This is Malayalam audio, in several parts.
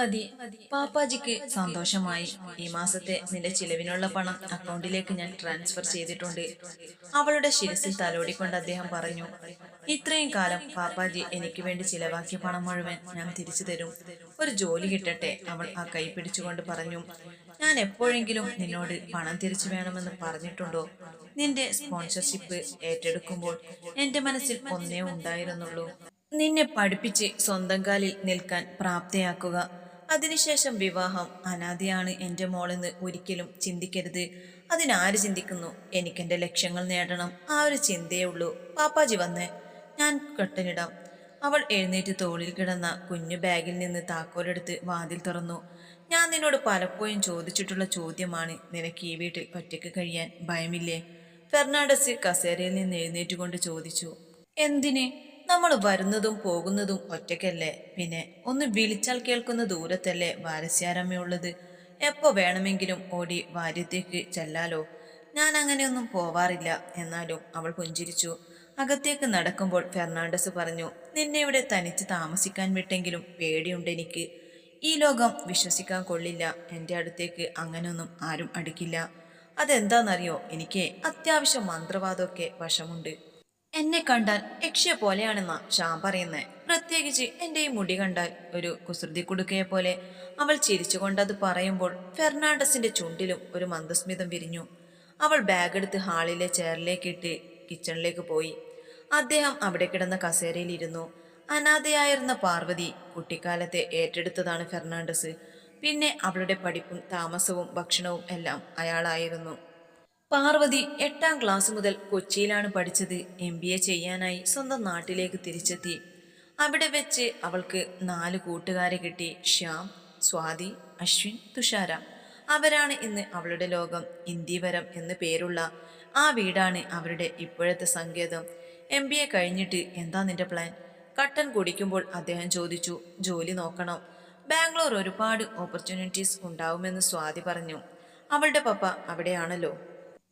മതി. പാപ്പാജിക്ക് സന്തോഷമായി. ഈ മാസത്തെ നിന്റെ ചിലവിനുള്ള പണം അക്കൗണ്ടിലേക്ക് ഞാൻ ട്രാൻസ്ഫർ ചെയ്തിട്ടുണ്ട്. അവളുടെ ശിരസിൽ തലോടിക്കൊണ്ട് അദ്ദേഹം പറഞ്ഞു ഇത്രയും കാലം പാപ്പാജി എനിക്ക് വേണ്ടി ചിലവാക്കിയ പണം മുഴുവൻ ഞാൻ തിരിച്ചു തരും. ഒരു ജോലി കിട്ടട്ടെ അവൾ ആ കൈ പിടിച്ചുകൊണ്ട് പറഞ്ഞു. ഞാൻ എപ്പോഴെങ്കിലും നിന്നോട് പണം തിരിച്ചു വേണമെന്ന് പറഞ്ഞിട്ടുണ്ടോ? നിന്റെ സ്പോൺസർഷിപ്പ് ഏറ്റെടുക്കുമ്പോൾ എന്റെ മനസ്സിൽ ഒന്നേ ഉണ്ടായിരുന്നുള്ളൂ. നിന്നെ പഠിപ്പിച്ച് സ്വന്തം കാലിൽ നിൽക്കാൻ പ്രാപ്തയാക്കുക. അതിനുശേഷം വിവാഹം അനാദിയാണ് എന്റെ മോളെന്ന് ഒരിക്കലും ചിന്തിക്കരുത്. അതിനാര് ചിന്തിക്കുന്നു? എനിക്കെന്റെ ലക്ഷ്യങ്ങൾ നേടണം. ആ ഒരു ചിന്തയേ ഉള്ളൂ. പാപ്പാജി വന്ന്. ഞാൻ കെട്ടനിടാം. അവൾ എഴുന്നേറ്റ് തോളിൽ കിടന്ന കുഞ്ഞു ബാഗിൽ നിന്ന് താക്കോലെടുത്ത് വാതിൽ തുറന്നു. ഞാൻ നിന്നോട് പലപ്പോഴും ചോദിച്ചിട്ടുള്ള ചോദ്യമാണ് നിനക്ക് ഈ വീട്ടിൽ ഒറ്റയ്ക്ക് കഴിയാൻ ഭയമില്ലേ? ഫെർണാണ്ടസ് കസേരയിൽ നിന്ന് എഴുന്നേറ്റുകൊണ്ട് ചോദിച്ചു എന്തിന്? നമ്മൾ വരുന്നതും പോകുന്നതും ഒറ്റയ്ക്കല്ലേ? പിന്നെ ഒന്ന് വിളിച്ചാൽ കേൾക്കുന്ന ദൂരത്തല്ലേ വാരസ്യാരമ്മയുള്ളത് എപ്പോ വേണമെങ്കിലും ഓടി വാര്യത്തേക്ക് ചെല്ലാലോ? ഞാൻ അങ്ങനെയൊന്നും പോവാറില്ല എന്നാലും അവൾ പുഞ്ചിരിച്ചു. അകത്തേക്ക് നടക്കുമ്പോൾ ഫെർണാണ്ടസ് പറഞ്ഞു നിന്നെ ഇവിടെ തനിച്ച് താമസിക്കാൻ വിട്ടെങ്കിലും പേടിയുണ്ട് എനിക്ക്. ഈ ലോകം വിശ്വസിക്കാൻ കൊള്ളില്ല. എന്റെ അടുത്തേക്ക് അങ്ങനെയൊന്നും ആരും അടുക്കില്ല. അതെന്താണെന്നറിയോ എനിക്ക് അത്യാവശ്യം മന്ത്രവാദമൊക്കെ വശമുണ്ട്. എന്നെ കണ്ടാൽ യക്ഷിയെ പോലെയാണെന്നാ ഷാം പറയുന്നത് പ്രത്യേകിച്ച് എന്റെ ഈ മുടി കണ്ടാൽ ഒരു കുസൃതി കുടുക്കയെ പോലെ. അവൾ ചിരിച്ചുകൊണ്ടത് പറയുമ്പോൾ ഫെർണാണ്ടസിന്റെ ചുണ്ടിലും ഒരു മന്ദസ്മിതം വിരിഞ്ഞു. അവൾ ബാഗ് എടുത്ത് ഹാളിലെ ചെയറിലേക്ക് ഇട്ട് കിച്ചണിലേക്ക് പോയി. അദ്ദേഹം അവിടെ കിടന്ന കസേരയിൽ ഇരുന്നു അനാഥയായിരുന്ന പാർവതി കുട്ടിക്കാലത്തെ ഏറ്റെടുത്തതാണ് ഫെർണാണ്ടസ്. പിന്നെ അവളുടെ പഠിപ്പും താമസവും ഭക്ഷണവും എല്ലാം അയാളായിരുന്നു. പാർവതി എട്ടാം ക്ലാസ് മുതൽ കൊച്ചിയിലാണ് പഠിച്ചത്. എം ബി എ ചെയ്യാനായി സ്വന്തം നാട്ടിലേക്ക് തിരിച്ചെത്തി. അവിടെ വെച്ച് അവൾക്ക് നാല് കൂട്ടുകാരെ കിട്ടി. ശ്യാം സ്വാതി അശ്വിൻ തുഷാര. അവരാണ് ഇന്ന് അവളുടെ ലോകം. ഇന്ദിവരം എന്ന് പേരുള്ള ആ വീടാണ് അവരുടെ ഇപ്പോഴത്തെ സങ്കേതം. എം ബി എ കഴിഞ്ഞിട്ട് എന്താ നിന്റെ പ്ലാൻ കട്ടൻ കുടിക്കുമ്പോൾ അദ്ദേഹം ചോദിച്ചു ജോലി നോക്കണം. ബാംഗ്ലൂർ ഒരുപാട് ഓപ്പർച്യൂണിറ്റീസ് ഉണ്ടാവുമെന്ന് സ്വാതി പറഞ്ഞു. അവളുടെ പപ്പ അവിടെയാണല്ലോ.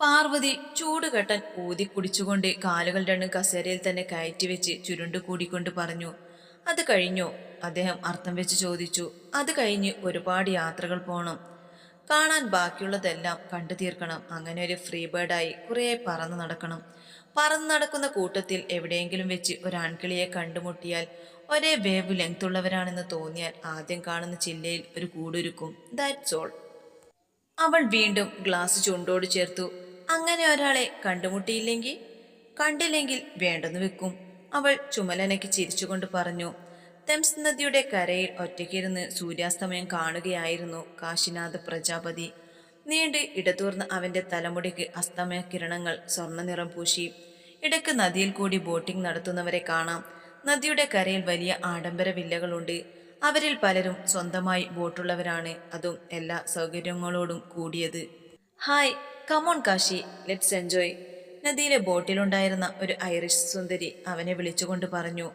പാർവതി ചൂടുകെട്ടൻ ഊതി കുടിച്ചുകൊണ്ട് കാലുകൾ രണ്ടും കസേരയിൽ തന്നെ കയറ്റിവെച്ച് ചുരുണ്ടു കൂടിക്കൊണ്ട് പറഞ്ഞു അത് കഴിഞ്ഞോ? അദ്ദേഹം അർത്ഥം വെച്ച് ചോദിച്ചു അത് കഴിഞ്ഞ് ഒരുപാട് യാത്രകൾ പോകണം കാണാൻ ബാക്കിയുള്ളതെല്ലാം കണ്ടു തീർക്കണം. അങ്ങനെ ഒരു ഫ്രീ ബേർഡായി കുറേ പറന്നു നടക്കണം. പറന്നു നടക്കുന്ന കൂട്ടത്തിൽ എവിടെയെങ്കിലും വെച്ച് ഒരു ആൺകിളിയെ കണ്ടുമുട്ടിയാൽ ഒരേ വേവ് ലെങ്ത് ഉള്ളവരാണെന്ന് തോന്നിയാൽ ആദ്യം കാണുന്ന ചില്ലയിൽ ഒരു കൂടൊരുക്കും. ദാറ്റ്സ് ഓൾ അവൾ വീണ്ടും ഗ്ലാസ് ചുണ്ടോട് ചേർത്തു അങ്ങനെ ഒരാളെ കണ്ടുമുട്ടിയില്ലെങ്കിൽ കണ്ടില്ലെങ്കിൽ വേണ്ടെന്ന് വെക്കും. അവൾ ചുമലനയ്ക്ക് ചിരിച്ചുകൊണ്ട് പറഞ്ഞു തെംസ് നദിയുടെ കരയിൽ ഒറ്റയ്ക്കിരുന്ന് സൂര്യാസ്തമയം കാണുകയായിരുന്നു കാശിനാഥ് പ്രജാപതി. നീണ്ട് ഇടതൂർന്ന അവന്റെ തലമുടിക്ക് അസ്തമയ കിരണങ്ങൾ സ്വർണ നിറം പൂശി. ഇടയ്ക്ക് നദിയിൽ കൂടി ബോട്ടിംഗ് നടത്തുന്നവരെ കാണാം. നദിയുടെ കരയിൽ വലിയ ആഡംബര വില്ലകളുണ്ട്. അവരിൽ പലരും സ്വന്തമായി ബോട്ടുള്ളവരാണ്. അതും എല്ലാ സൗകര്യങ്ങളോടും കൂടിയത്. Hi come on Kashi let's enjoy നദിയിലെ ബോട്ടിലുണ്ടായിരുന്ന ഒരു ഐറിഷ് സുന്ദരി അവനെ വിളിച്ചുകൊണ്ട് പറഞ്ഞു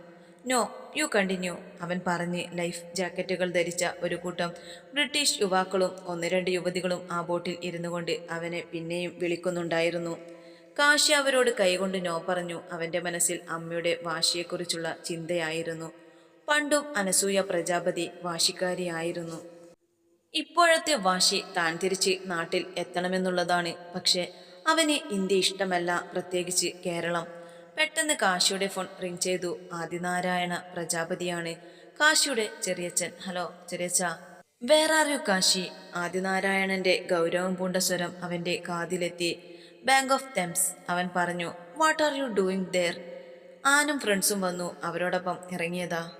നോ യു കണ്ടിന്യൂ അവൻ പറഞ്ഞ് ലൈഫ് ജാക്കറ്റുകൾ ധരിച്ച ഒരു കൂട്ടം ബ്രിട്ടീഷ് യുവാക്കളും ഒന്ന് രണ്ട് യുവതികളും ആ ബോട്ടിൽ ഇരുന്നു കൊണ്ട് അവനെ പിന്നെയും വിളിക്കുന്നുണ്ടായിരുന്നു. കാശി അവരോട് കൈകൊണ്ട് നോ പറഞ്ഞു. അവന്റെ മനസ്സിൽ അമ്മയുടെ വാശിയെക്കുറിച്ചുള്ള ചിന്തയായിരുന്നു. പണ്ടും അനസൂയ പ്രജാപതി വാശിക്കാരിയായിരുന്നു. ഇപ്പോഴത്തെ വാശി താൻ തിരിച്ച് നാട്ടിൽ എത്തണമെന്നുള്ളതാണ്. പക്ഷെ അവന് ഇന്ത്യ ഇഷ്ടമല്ല പ്രത്യേകിച്ച് കേരളം. പെട്ടെന്ന് കാശിയുടെ ഫോൺ റിങ് ചെയ്തു. ആദിനാരായണ പ്രജാപതിയാണ്. കാശിയുടെ ചെറിയച്ഛൻ. ഹലോ ചെറിയച്ച വേറെ ആരോ കാശി? ആദിനാരായണന്റെ ഗൗരവം പൂണ്ട സ്വരം അവന്റെ കാതിലെത്തി. ബാങ്ക് ഓഫ് തെംസ് അവൻ പറഞ്ഞു. What are you doing there ആനും ഫ്രണ്ട്സും വന്നു. അവരോടൊപ്പം ഇറങ്ങിയതാ.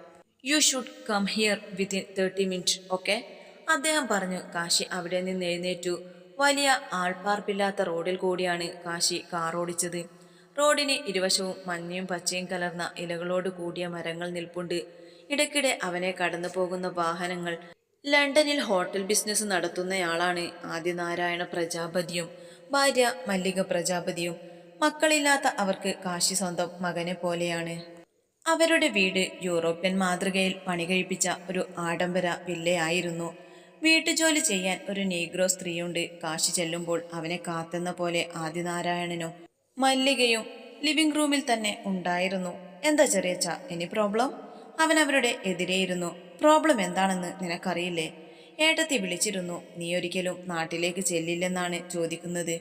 You should come here within thirty minute okay അദ്ദേഹം പറഞ്ഞു കാശി അവിടെ നിന്ന് എഴുന്നേറ്റു. വലിയ ആൾപ്പാർപ്പില്ലാത്ത റോഡിൽ കൂടിയാണ് കാശി കാറോടിച്ചത്. റോഡിന് ഇരുവശവും മഞ്ഞയും പച്ചയും കലർന്ന ഇലകളോട് കൂടിയ മരങ്ങൾ നിൽപ്പുണ്ട്. ഇടയ്ക്കിടെ അവനെ കടന്നു പോകുന്ന വാഹനങ്ങൾ. ലണ്ടനിൽ ഹോട്ടൽ ബിസിനസ് നടത്തുന്നയാളാണ് ആദിനാരായണ പ്രജാപതിയും ഭാര്യ മല്ലിക പ്രജാപതിയും. മക്കളില്ലാത്ത അവർക്ക് കാശി സ്വന്തം മകനെ പോലെയാണ്. അവരുടെ വീട് യൂറോപ്യൻ മാതൃകയിൽ പണി കഴിപ്പിച്ച ഒരു ആഡംബര വില്ലയായിരുന്നു. വീട്ടുജോലി ചെയ്യാൻ ഒരു നീഗ്രോ സ്ത്രീയുണ്ട്. കാശി ചെല്ലുമ്പോൾ അവനെ കാത്തുന്ന പോലെ ആദിനാരായണനും മല്ലികയും ലിവിംഗ് റൂമിൽ തന്നെ ഉണ്ടായിരുന്നു. എന്താ ചെറിയച്ച എനി പ്രോബ്ലം? അവൻ അവരുടെ എതിരെയിരുന്നു. പ്രോബ്ലം എന്താണെന്ന് നിനക്കറിയില്ലേ? ഏട്ടത്തി വിളിച്ചിരുന്നു നീ ഒരിക്കലും നാട്ടിലേക്ക് ചെല്ലില്ലെന്നാണ് ചോദിക്കുന്നത്.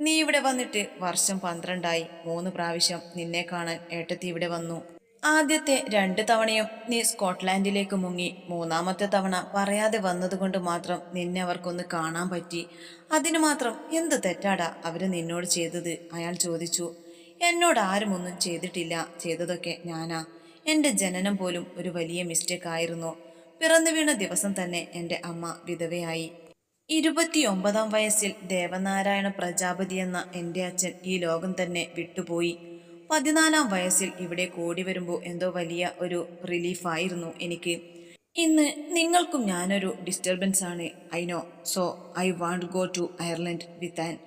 നീ ഇവിടെ വന്നിട്ട് വർഷം പന്ത്രണ്ടായി. മൂന്ന് പ്രാവശ്യം നിന്നെ കാണാൻ ഏട്ടത്തി ഇവിടെ വന്നു. ആദ്യത്തെ രണ്ട് തവണയും നീ സ്കോട്ട്ലാൻഡിലേക്ക് മുങ്ങി. മൂന്നാമത്തെ തവണ പറയാതെ വന്നതുകൊണ്ട് മാത്രം നിന്നെ അവർക്കൊന്ന് കാണാൻ പറ്റി. അതിനു മാത്രം എന്ത് തെറ്റാടാ അവർ നിന്നോട് ചെയ്തത്? അയാൾ ചോദിച്ചു. എന്നോട് ആരും ഒന്നും ചെയ്തിട്ടില്ല. ചെയ്തതൊക്കെ ഞാനാ. എന്റെ ജനനം പോലും ഒരു വലിയ മിസ്റ്റേക്ക് ആയിരുന്നു. പിറന്നു വീണ ദിവസം തന്നെ എന്റെ അമ്മ വിധവയായി. ഇരുപത്തിയൊമ്പതാം വയസ്സിൽ ദേവനാരായണ പ്രജാപതി എന്ന എന്റെ അച്ഛൻ ഈ ലോകം തന്നെ വിട്ടുപോയി. പതിനാലാം വയസ്സിൽ ഇവിടെ കൂടി വരുമ്പോൾ എന്തോ വലിയ ഒരു റിലീഫായിരുന്നു എനിക്ക്. ഇന്ന് നിങ്ങൾക്കും ഞാനൊരു ഡിസ്റ്റർബൻസ് ആണ് I know so I want go to Ireland with Ann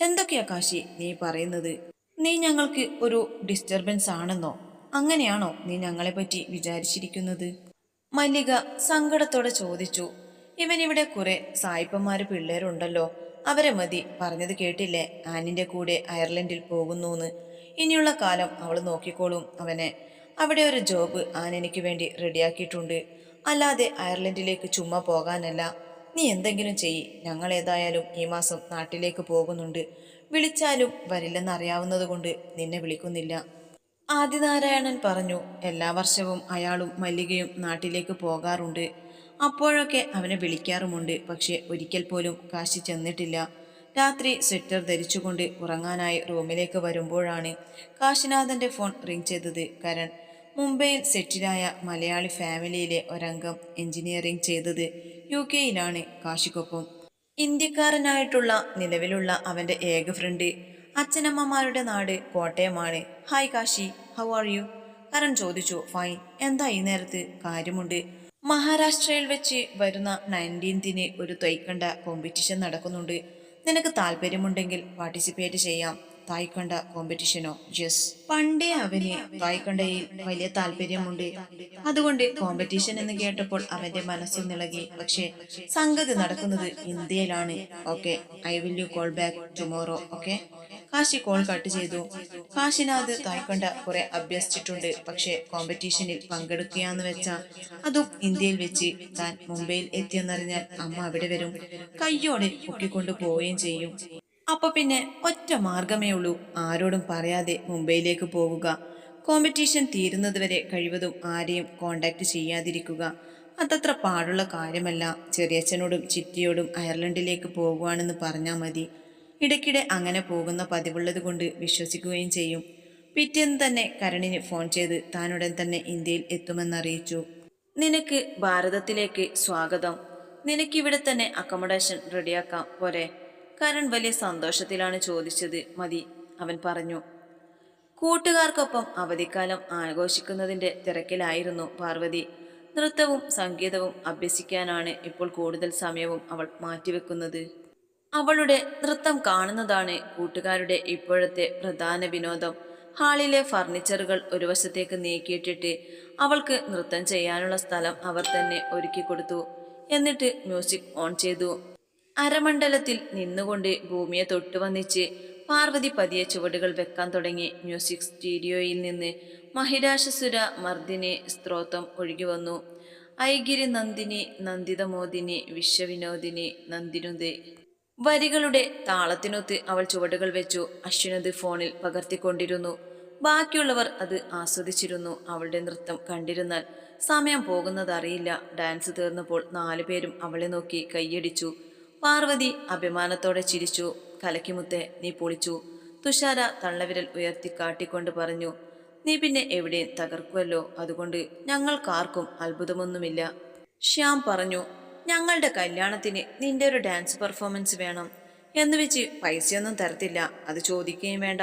എന്തൊക്കെയാ കാശി നീ പറയുന്നത്? നീ ഞങ്ങൾക്ക് ഒരു ഡിസ്റ്റർബൻസ് ആണെന്നോ? അങ്ങനെയാണോ നീ ഞങ്ങളെപ്പറ്റി വിചാരിച്ചിരിക്കുന്നത്? മല്ലിക സങ്കടത്തോടെ ചോദിച്ചു. ഇവനിവിടെ കുറെ സായിപ്പന്മാര് പിള്ളേരുണ്ടല്ലോ. അവരെ മതി പറഞ്ഞത് കേട്ടില്ലേ? ആനിന്റെ കൂടെ അയർലൻഡിൽ പോകുന്നൂന്ന്. ഇനിയുള്ള കാലം അവൾ നോക്കിക്കോളും അവനെ. അവിടെ ഒരു ജോബ് ആനെനിക്ക് വേണ്ടി റെഡിയാക്കിയിട്ടുണ്ട്. അല്ലാതെ അയർലൻഡിലേക്ക് ചുമ്മാ പോകാനല്ല. നീ എന്തെങ്കിലും ചെയ്യി. ഞങ്ങൾ ഏതായാലും ഈ മാസം നാട്ടിലേക്ക് പോകുന്നുണ്ട്. വിളിച്ചാലും വരില്ലെന്ന് അറിയാവുന്നതുകൊണ്ട് നിന്നെ വിളിക്കുന്നില്ല. ആദിനാരായണൻ പറഞ്ഞു എല്ലാ വർഷവും അയാളും മല്ലികയും നാട്ടിലേക്ക് പോകാറുണ്ട്. അപ്പോഴൊക്കെ അവനെ വിളിക്കാറുമുണ്ട്. പക്ഷെ ഒരിക്കൽ പോലും കാശി ചെന്നിട്ടില്ല. രാത്രി സ്വെറ്റർ ധരിച്ചുകൊണ്ട് ഉറങ്ങാനായി റൂമിലേക്ക് വരുമ്പോഴാണ് കാശിനാഥന്റെ ഫോൺ റിംഗ് ചെയ്തത് കരൺ. മുംബൈയിൽ സെറ്റിലായ മലയാളി ഫാമിലിയിലെ ഒരംഗം എഞ്ചിനീയറിംഗ് ചെയ്തത് യു കെയിലാണ് കാശിക്കൊപ്പം. ഇന്ത്യക്കാരനായിട്ടുള്ള നിലവിലുള്ള അവന്റെ ഏക ഫ്രണ്ട് അച്ഛനമ്മമാരുടെ നാട് കോട്ടയമാണ്. Hi Kashi how are you Karan ചോദിച്ചു. ഫൈൻ എന്താ ഈ നേരത്ത്? കാര്യമുണ്ട്. മഹാരാഷ്ട്രയിൽ വെച്ച് വരുന്ന നയന്റീൻത്തിന് ഒരു തൈക്കണ്ട കോമ്പറ്റീഷൻ നടക്കുന്നുണ്ട്. നിനക്ക് താല്പര്യമുണ്ടെങ്കിൽ പാർട്ടിസിപ്പേറ്റ് ചെയ്യാം. തായ്ക്കണ്ട കോമ്പറ്റീഷനോ യെസ് പണ്ടേ അവന് തായ്ക്കണ്ടയിൽ വലിയ താല്പര്യമുണ്ട്. അതുകൊണ്ട് കോമ്പറ്റീഷൻ എന്ന് കേട്ടപ്പോൾ അവന്റെ മനസ്സിൽ നിളകി. പക്ഷേ സംഗതി നടക്കുന്നത് ഇന്ത്യയിലാണ്. Okay I will you call back tomorrow okay Kashi call cut ചെയ്തു. കാശിനാഥ് തായ്ക്കണ്ട കുറെ അഭ്യസിച്ചിട്ടുണ്ട്. പക്ഷേ കോമ്പറ്റീഷനിൽ പങ്കെടുക്കുകയാന്ന് വെച്ചാൽ അതും ഇന്ത്യയിൽ വെച്ച് താൻ മുംബൈയിൽ എത്തിയെന്നറിഞ്ഞാൽ അമ്മ അവിടെ വരും. കയ്യോടെ പൊക്കിക്കൊണ്ടു പോവുകയും ചെയ്യും. അപ്പൊ പിന്നെ ഒറ്റ മാർഗമേ ഉള്ളൂ. ആരോടും പറയാതെ മുംബൈയിലേക്ക് പോവുക. കോമ്പറ്റീഷൻ തീരുന്നതുവരെ കഴിവതും ആരെയും കോണ്ടാക്ട് ചെയ്യാതിരിക്കുക. അതത്ര പാടുള്ള കാര്യമല്ല. ചെറിയച്ഛനോടും ചിറ്റിയോടും അയർലൻഡിലേക്ക് പോകുവാണെന്ന് പറഞ്ഞാൽ മതി. ഇടയ്ക്കിടെ അങ്ങനെ പോകുന്ന പതിവുള്ളത് കൊണ്ട് വിശ്വസിക്കുകയും ചെയ്യും. പിറ്റേന്ന് തന്നെ കരണിന് ഫോൺ ചെയ്ത് താനുടൻ തന്നെ ഇന്ത്യയിൽ എത്തുമെന്നറിയിച്ചു. നിനക്ക് ഭാരതത്തിലേക്ക് സ്വാഗതം. നിനക്കിവിടെ തന്നെ അക്കോമഡേഷൻ റെഡിയാക്കാം പോരെ. കരൺ വലിയ സന്തോഷത്തിലാണ് ചോദിച്ചത് മതി അവൻ പറഞ്ഞു. കൂട്ടുകാർക്കൊപ്പം അവധിക്കാലം ആഘോഷിക്കുന്നതിന്റെ തിരക്കിലായിരുന്നു പാർവതി. നൃത്തവും സംഗീതവും അഭ്യസിക്കാനാണ് ഇപ്പോൾ കൂടുതൽ സമയവും അവൾ മാറ്റിവെക്കുന്നത്. അവളുടെ നൃത്തം കാണുന്നതാണ് കൂട്ടുകാരുടെ ഇപ്പോഴത്തെ പ്രധാന വിനോദം. ഹാളിലെ ഫർണിച്ചറുകൾ ഒരു വശത്തേക്ക് നീക്കിയിട്ടിട്ട് അവൾക്ക് നൃത്തം ചെയ്യാനുള്ള സ്ഥലം അവർ തന്നെ ഒരുക്കി കൊടുത്തു. എന്നിട്ട് മ്യൂസിക് ഓൺ ചെയ്തു. അരമണ്ഡലത്തിൽ നിന്നുകൊണ്ട് ഭൂമിയെ തൊട്ടുവന്നിച്ച് പാർവതി പതിയെ ചുവടുകൾ വെക്കാൻ തുടങ്ങി. മ്യൂസിക് സ്റ്റുഡിയോയിൽ നിന്ന് മഹിരാശസുര മർദിനി സ്ത്രോത്രം ഒഴുകി വന്നു. ഐഗിരി നന്ദിനി നന്ദിതമോദിനി വിശ്വവിനോദിനി നന്ദിനുദേ. വരികളുടെ താളത്തിനൊത്ത് അവൾ ചുവടുകൾ വെച്ചു. അശ്വിനത് ഫോണിൽ പകർത്തിക്കൊണ്ടിരുന്നു. ബാക്കിയുള്ളവർ അത് ആസ്വദിച്ചിരുന്നു. അവളുടെ നൃത്തം കണ്ടിരുന്നാൽ സമയം പോകുന്നതറിയില്ല. ഡാൻസ് തീർന്നപ്പോൾ നാലു പേരും അവളെ നോക്കി കൈയടിച്ചു. പാർവതി അഭിമാനത്തോടെ ചിരിച്ചു. കലക്കിമുത്തെ നീ പൊളിച്ചു തുഷാര തള്ളവിരൽ ഉയർത്തി കാട്ടിക്കൊണ്ട് പറഞ്ഞു. നീ പിന്നെ എവിടെയും തകർക്കുമല്ലോ അതുകൊണ്ട് ഞങ്ങൾക്കാർക്കും അത്ഭുതമൊന്നുമില്ല ശ്യാം പറഞ്ഞു. ഞങ്ങളുടെ കല്യാണത്തിന് നിന്റെ ഒരു ഡാൻസ് പെർഫോമൻസ് വേണം. എന്ന് വെച്ച് പൈസയൊന്നും തരത്തില്ല. അത് ചോദിക്കുകയും വേണ്ട.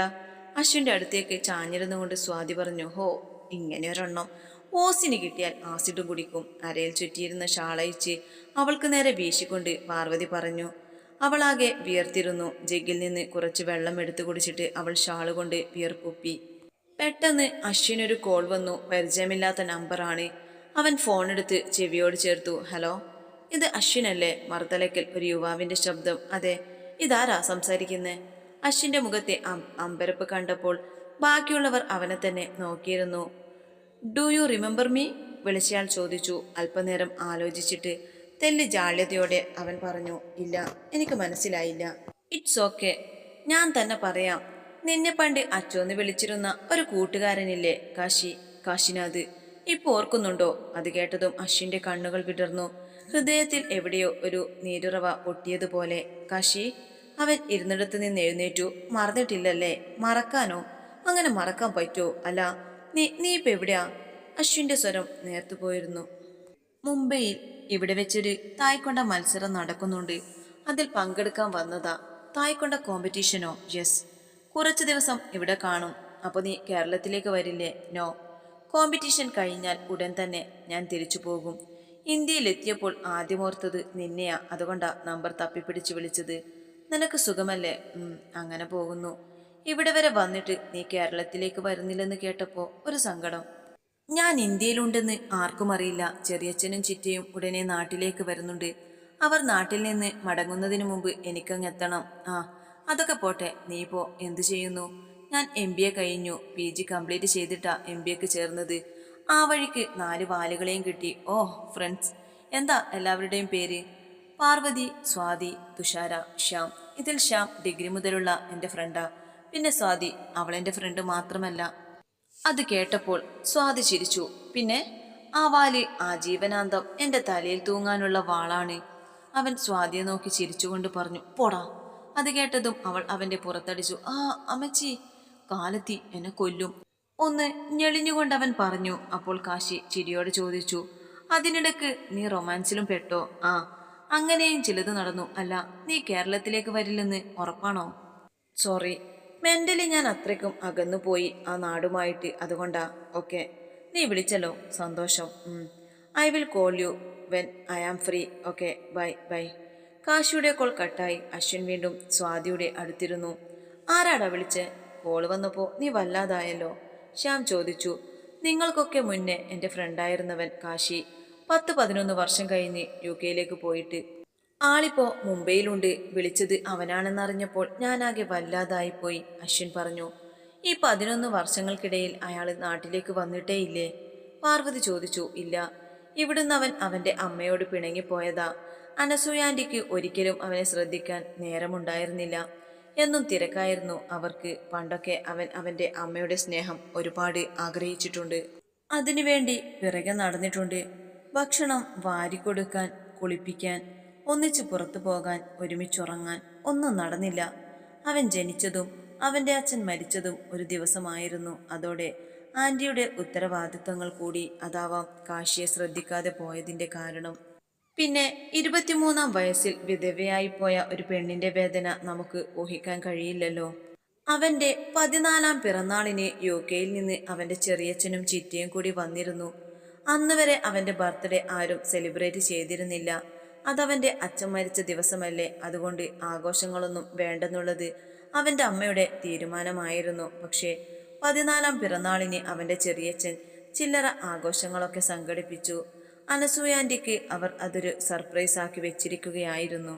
അശ്വിന്റെ അടുത്തേക്ക് ചാഞ്ഞിരുന്നുകൊണ്ട് സ്വാതി പറഞ്ഞു ഹോ ഇങ്ങനെ ഒരെണ്ണം. ഓസിന് കിട്ടിയാൽ ആസിഡ് കുടിക്കും. അരയിൽ ചുറ്റിയിരുന്ന ഷാളയിച്ച് അവൾക്ക് നേരെ വീശിക്കൊണ്ട് പാർവതി പറഞ്ഞു. അവളാകെ വിയർത്തിരുന്നു. ജഗ്ഗിൽ നിന്ന് കുറച്ച് വെള്ളം എടുത്തു കുടിച്ചിട്ട് അവൾ ഷാൾ കൊണ്ട് വിയർപ്പൊപ്പി. പെട്ടെന്ന് അശ്വിനൊരു കോൾ വന്നു. പരിചയമില്ലാത്ത നമ്പറാണ് അവൻ ഫോണെടുത്ത് ചെവിയോട് ചേർത്തു ഹലോ ഇത് അശ്വിനല്ലേ മറുതലയ്ക്കൽ ഒരു യുവാവിന്റെ ശബ്ദം? അതെ. ഇതാരാ സംസാരിക്കുന്നേ? അശ്വിന്റെ മുഖത്തെ അമ്പരപ്പ് കണ്ടപ്പോൾ ബാക്കിയുള്ളവർ അവനെ തന്നെ നോക്കിയിരുന്നു. ഡു യു റിമെമ്പർ മീ വിളിച്ചയാൾ ചോദിച്ചു. അല്പനേരം ആലോചിച്ചിട്ട് തെല്ല് ജാള്യതയോടെ അവൻ പറഞ്ഞു ഇല്ല എനിക്ക് മനസ്സിലായില്ല. ഇറ്റ്സ് ഓക്കെ ഞാൻ തന്നെ പറയാം. നിന്നെ പണ്ട് അച്ചോന്ന് വിളിച്ചിരുന്ന ഒരു കൂട്ടുകാരനില്ലേ കാശി കാശിനാഥ്? ഇപ്പോ ഓർക്കുന്നുണ്ടോ? അത് കേട്ടതും അശ്വിന്റെ കണ്ണുകൾ വിടർന്നു. ഹൃദയത്തിൽ എവിടെയോ ഒരു നീരുറവ പൊട്ടിയതുപോലെ കാശി അവൻ ഇരുന്നിടത്ത് നിന്ന് എഴുന്നേറ്റു. മറന്നിട്ടില്ലല്ലേ? മറക്കാനോ? അങ്ങനെ മറക്കാൻ പറ്റുമോ അല്ല നീ നീ ഇപ്പൊ എവിടെയാ? അശ്വിന്റെ സ്വരം നേർത്തു പോയിരുന്നു. മുംബൈയിൽ ഇവിടെ വെച്ചൊരു തായ്ക്കൊണ്ട മത്സരം നടക്കുന്നുണ്ട്. അതിൽ പങ്കെടുക്കാൻ വന്നതാ തായ്ക്കൊണ്ട കോമ്പറ്റീഷനോ? യെസ്. കുറച്ച് ദിവസം ഇവിടെ കാണും. അപ്പോൾ നീ കേരളത്തിലേക്ക് വരില്ലേ? നോ. കോമ്പറ്റീഷൻ കഴിഞ്ഞാൽ ഉടൻ തന്നെ ഞാൻ തിരിച്ചു പോകും. ഇന്ത്യയിലെത്തിയപ്പോൾ ആദ്യമോർത്തത് നിന്നെയാ. അതുകൊണ്ടാ നമ്പർ തപ്പിപ്പിടിച്ച് വിളിച്ചത്. നിനക്ക് സുഖമല്ലേ? അങ്ങനെ പോകുന്നു. ഇവിടെ വരെ വന്നിട്ട് നീ കേരളത്തിലേക്ക് വരുന്നില്ലെന്ന് കേട്ടപ്പോൾ ഒരു സങ്കടം. ഞാൻ ഇന്ത്യയിലുണ്ടെന്ന് ആർക്കും അറിയില്ല. ചെറിയച്ഛനും ചിറ്റയും ഉടനെ നാട്ടിലേക്ക് വരുന്നുണ്ട്. അവർ നാട്ടിൽ നിന്ന് മടങ്ങുന്നതിന് മുമ്പ് എനിക്കങ്ങ് എത്തണം. ആ അതൊക്കെ പോട്ടെ. നീ പോ. എന്തു ചെയ്യുന്നു? ഞാൻ എം ബി എ കഴിഞ്ഞു. പി ജി കംപ്ലീറ്റ് ചെയ്തിട്ടാ എം ബി എക്ക് ചേർന്നത്. ആ വഴിക്ക് നാല് വാലുകളെയും കിട്ടി. ഓ ഫ്രണ്ട്സ് എന്താ എല്ലാവരുടെയും പേര്? പാർവതി സ്വാതി തുഷാര ശ്യാം. ഇതിൽ ശ്യാം ഡിഗ്രി മുതലുള്ള എന്റെ ഫ്രണ്ടാ. പിന്നെ സ്വാതി അവൾ എന്റെ ഫ്രണ്ട് മാത്രമല്ല. അത് കേട്ടപ്പോൾ സ്വാതി ചിരിച്ചു. പിന്നെ ആ വാൽ ആ ജീവനാന്തം എന്റെ തലയിൽ തൂങ്ങാനുള്ള വാളാണ്. അവൻ സ്വാതിയെ നോക്കി ചിരിച്ചുകൊണ്ട് പറഞ്ഞു പോടാ. അത് കേട്ടതും അവൾ അവന്റെ പുറത്തടിച്ചു ആ അമ്മച്ചി. കാലത്തി എന്നെ കൊല്ലും. ഒന്ന് ഞെളിഞ്ഞുകൊണ്ട് അവൻ പറഞ്ഞു. അപ്പോൾ കാശി ചിരിയോടെ ചോദിച്ചു അതിനിടക്ക് നീ റൊമാൻസിലും പെട്ടോ? ആ. അങ്ങനെയും ചിലത് നടന്നു. അല്ല നീ കേരളത്തിലേക്ക് വരില്ലെന്ന് ഉറപ്പാണോ? സോറി. മെന്റലി ഞാൻ അത്രയ്ക്കും അകന്നുപോയി ആ നാടുമായിട്ട് അതുകൊണ്ടാ. ഓക്കെ. നീ വിളിച്ചല്ലോ. സന്തോഷം. I will call you when I am free. Okay. Bye. Bye. കാശിയുടെ കോൾ കട്ടായി. അശ്വിൻ വീണ്ടും സ്വാതിയുടെ അടുത്തിരുന്നു. ആരാടാ വിളിച്ച്? കോൾ വന്നപ്പോൾ നീ വല്ലാതായല്ലോ. ശ്യാം ചോദിച്ചു നിങ്ങൾക്കൊക്കെ മുന്നേ എന്റെ ഫ്രണ്ടായിരുന്നവൻ കാശി. പത്ത് പതിനൊന്ന് വർഷം കഴിഞ്ഞ് യു കെയിലേക്ക് പോയിട്ട്. ആളിപ്പോ മുംബൈയിലുണ്ട് വിളിച്ചത് അവനാണെന്നറിഞ്ഞപ്പോൾ ഞാനാകെ വല്ലാതായിപ്പോയി അശ്വിൻ പറഞ്ഞു. ഈ പതിനൊന്ന് വർഷങ്ങൾക്കിടയിൽ അയാൾ നാട്ടിലേക്ക് വന്നിട്ടേയില്ലേ? പാർവതി ചോദിച്ചു. ഇല്ല. ഇവിടുന്ന് അവൻ അവന്റെ അമ്മയോട് പിണങ്ങിപ്പോയതാ. അനസൂയാന്റിക്ക് ഒരിക്കലും അവനെ ശ്രദ്ധിക്കാൻ നേരമുണ്ടായിരുന്നില്ല. എന്നും തിരക്കായിരുന്നു. അവർക്ക് പണ്ടൊക്കെ അവൻ അവന്റെ അമ്മയുടെ സ്നേഹം ഒരുപാട് ആഗ്രഹിച്ചിട്ടുണ്ട്. അതിനുവേണ്ടി പിറകെ നടന്നിട്ടുണ്ട്. ഭക്ഷണം വാരിക്കൊടുക്കാൻ കുളിപ്പിക്കാൻ ഒന്നിച്ച് പുറത്തു പോകാൻ ഒരുമിച്ചുറങ്ങാൻ ഒന്നും നടന്നില്ല. അവൻ ജനിച്ചതും അവന്റെ അച്ഛൻ മരിച്ചതും ഒരു ദിവസമായിരുന്നു. അതോടെ ആന്റിയുടെ ഉത്തരവാദിത്തങ്ങൾ കൂടി അതാവാം കാശിയെ ശ്രദ്ധിക്കാതെ പോയതിന്റെ കാരണം. പിന്നെ ഇരുപത്തിമൂന്നാം വയസ്സിൽ വിധവയായി പോയ ഒരു പെണ്ണിന്റെ വേദന നമുക്ക് ഊഹിക്കാൻ കഴിയില്ലല്ലോ. അവന്റെ പതിനാലാം പിറന്നാളിന് യു കെയിൽ നിന്ന് അവന്റെ ചെറിയച്ഛനും ചിറ്റയും കൂടി വന്നിരുന്നു. അന്ന് വരെ അവന്റെ ബർത്ത്ഡേ ആരും സെലിബ്രേറ്റ് ചെയ്തിരുന്നില്ല. അതവന്റെ അച്ഛൻ മരിച്ച ദിവസമല്ലേ അതുകൊണ്ട് ആഘോഷങ്ങളൊന്നും വേണ്ടെന്നുള്ളത് അവന്റെ അമ്മയുടെ തീരുമാനമായിരുന്നു. പക്ഷേ പതിനാലാം പിറന്നാളിന് അവന്റെ ചെറിയച്ഛൻ ചില്ലറ ആഘോഷങ്ങളൊക്കെ സംഘടിപ്പിച്ചു. അനസൂയാന്റിക്ക് അവർ അതൊരു സർപ്രൈസ് ആക്കി വെച്ചിരിക്കുകയായിരുന്നു.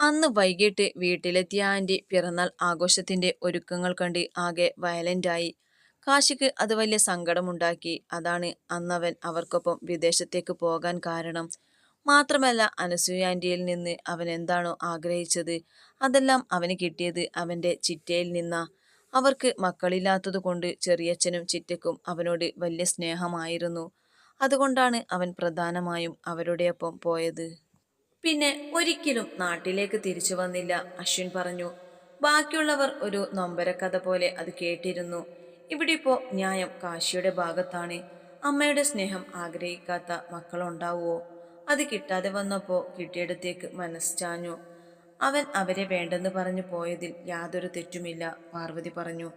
അന്ന് വൈകിട്ട് വീട്ടിലെത്തിയ ആന്റി പിറന്നാൾ ആഘോഷത്തിന്റെ ഒരുക്കങ്ങൾ കണ്ട് ആകെ വയലന്റായി കാശിക്ക് അത് വലിയ സങ്കടമുണ്ടാക്കി. അതാണ് അന്നവൻ അവർക്കൊപ്പം വിദേശത്തേക്ക് പോകാൻ കാരണം. മാത്രമല്ല അനസൂയാന്റിയിൽ നിന്ന് അവൻ എന്താണോ ആഗ്രഹിച്ചത് അതെല്ലാം അവന് കിട്ടിയത് അവന്റെ ചിറ്റയിൽ നിന്ന. അവർക്ക് മക്കളില്ലാത്തതുകൊണ്ട് ചെറിയച്ഛനും ചിറ്റക്കും അവനോട് വലിയ സ്നേഹമായിരുന്നു. അതുകൊണ്ടാണ് അവൻ പ്രധാനമായും അവരുടെ ഒപ്പം പോയത്. പിന്നെ ഒരിക്കലും നാട്ടിലേക്ക് തിരിച്ചു വന്നില്ല. അശ്വിൻ പറഞ്ഞു ബാക്കിയുള്ളവർ ഒരു നൊമ്പരക്കഥ പോലെ അത് കേട്ടിരുന്നു. ഇവിടെ ഇപ്പോൾ ന്യായം കാശിയുടെ ഭാഗത്താണ്. അമ്മയുടെ സ്നേഹം ആഗ്രഹിക്കാത്ത മക്കളുണ്ടാവുമോ അത് കിട്ടാതെ വന്നപ്പോൾ കിട്ടിയിടത്തേക്ക് മനസ്സ് ചാഞ്ഞു. അവൻ അവരെ വേണ്ടെന്ന് പറഞ്ഞു പോയതിൽ യാതൊരു തെറ്റുമില്ല പാർവതി പറഞ്ഞു.